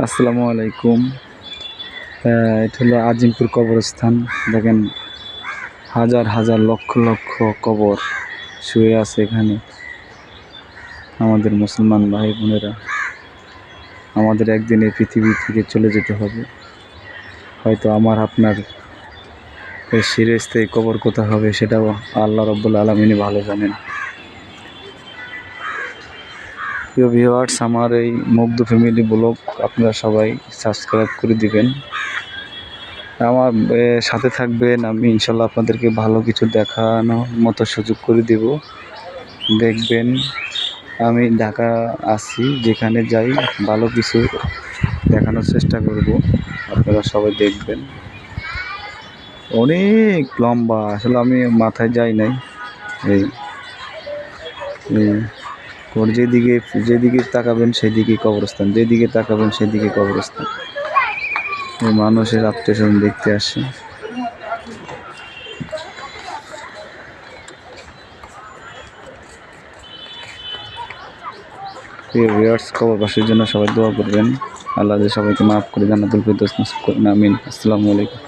আসসালামু আলাইকুম। এটা হলো আজিমপুর কবরস্থান। দেখেন হাজার হাজার লক্ষ লক্ষ কবর শুয়ে আছে এখানে। আমাদের মুসলমান ভাই বোনেরা, আমাদের একদিন এই পৃথিবী থেকে চলে যেতে হবে। হয়তো আমার, আপনার এই সিরিজতে কবর কোথা হবে সেটাও আল্লাহ রব্বুল আলমিনই ভালো জানেন। প্রিয় ভিউয়ার্স আমার এই মুগ্ধ ফ্যামিলি ব্লগ আপনারা সবাই সাবস্ক্রাইব করে দিবেন। আমার সাথে থাকবেন, আমি ইনশাল্লাহ আপনাদেরকে ভালো কিছু দেখানোর মতো সুযোগ করে দেব। দেখবেন, আমি ঢাকা আসি যেখানে যাই, ভালো কিছু দেখানোর চেষ্টা করব। আপনারা সবাই দেখবেন। অনেক লম্বা, আসলে আমি মাথায় যাই নাই। এই। এই যেদিকে যেদিকে তাকাবেন সেদিকে কবরস্থান, যেদিকে তাকাবেন সেদিকে কবরস্থান। মানুষের আত্মীয় স্বজন দেখতে আসে। ভিউয়ার্স কবরবাসীর জন্য সবাই দোয়া করবেন। আল্লাহ সবাইকে মাফ করে জান্নাতুল ফিরদৌস নসিব আমিন। আসসালামু আলাইকুম।